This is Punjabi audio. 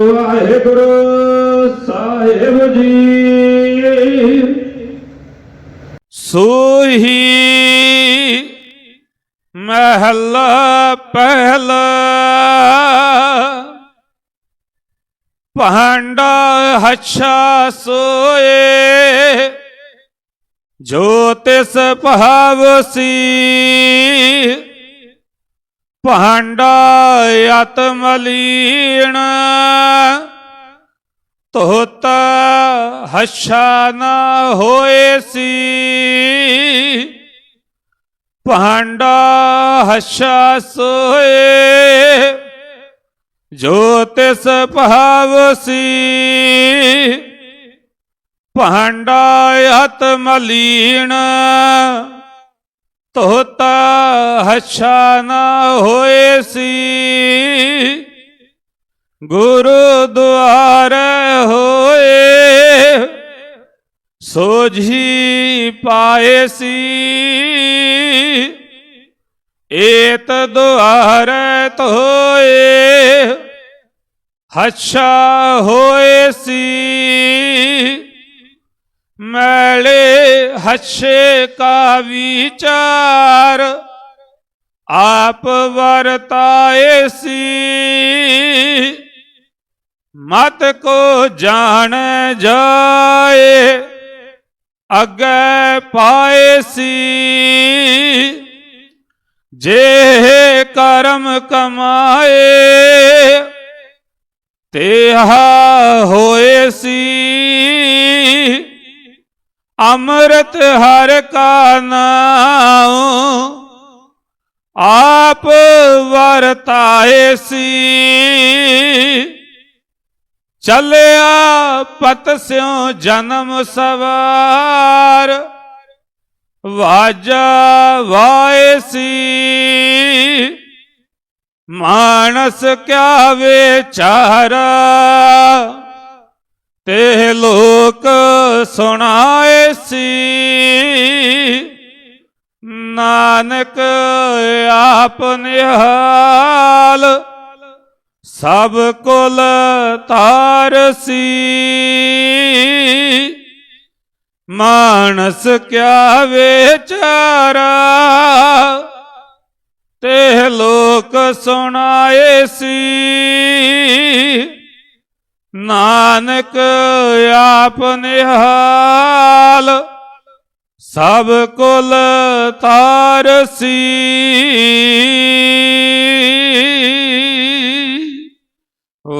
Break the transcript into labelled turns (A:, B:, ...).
A: ਵਾਹਿਗੁਰੂ ਸਾਹਿਬ ਜੀ।
B: ਸੋਹੀ ਮਹਲਾ ਪਹਿਲਾ ਭਾਂਡਾ ਹੱਛਾ ਸੋਏ, ਜੋ ਤਿਸ ਭਾਵਸੀ ਭਾਂਡਾ ਆਤਮਲੀਣ ਤੋਤ ਹੱਛਾ ਨਾ ਹੋਏ ਸੀ। ਭਾਂਡਾ ਹੱਛਾ ਸੋਏ। ਜੋ ਤਿਸ ਭਾਵਸੀ ਭਾਂਡਾ ਅਤ ਮਲੀਣ ਤੋਤਾ ਹੱਛਾ ਨਾ ਹੋਏ ਸੀ। ਗੁਰਦੁਆਰ ਹੋਏ। ਸੋਝੀ ਪਾਏ ਸੀ। ਏਤ ਦੁਆਰ ਤੋਏ ਹੱਛਾ ਹੋਏ ਸੀ। ਮੈਲੇ ਹੱਛੇ ਕਾ ਵਿਚਾਰ, ਆਪ ਵਰਤਾਏ ਸੀ। ਮਤ ਕੋ ਜਾਣ ਜਾਏ ਅੱਗੇ ਪਾਏ ਸੀ। ਜੇ ਕਰਮ ਕਮਾਏ, ਤੇਹਾ ਹੋਏ ਸੀ। ਅੰਮ੍ਰਿਤ ਹਰ ਕਾ ਨਾਮ ਆਪ ਵਰਤਾਏ ਸੀ। ਚੱਲਿਆ ਪਤ ਸਿਉ ਜਨਮ ਸਵਾਰ। ਵਾਜਾ ਵਾਏ ਸੀ। ਮਾਨਸ ਕਿਆ ਵਿਚਾਰਾ ਤੇ ਲੋਕ ਸੁਣਾਏ ਸੀ। ਨਾਨਕ ਆਪ ਨਿਹਾਲ। ਸਭ ਕੁਲ ਤਾਰਸੀ ਮਾਨਸ ਕਿਆ ਵਿਚਾਰਾ, ਤੇ ਲੋਕ ਸੁਣਾਏ ਸੀ। ਨਾਨਕ ਆਪ ਨਿਹਾਲ, ਸਭ ਕੁਲ ਤਾਰਸੀ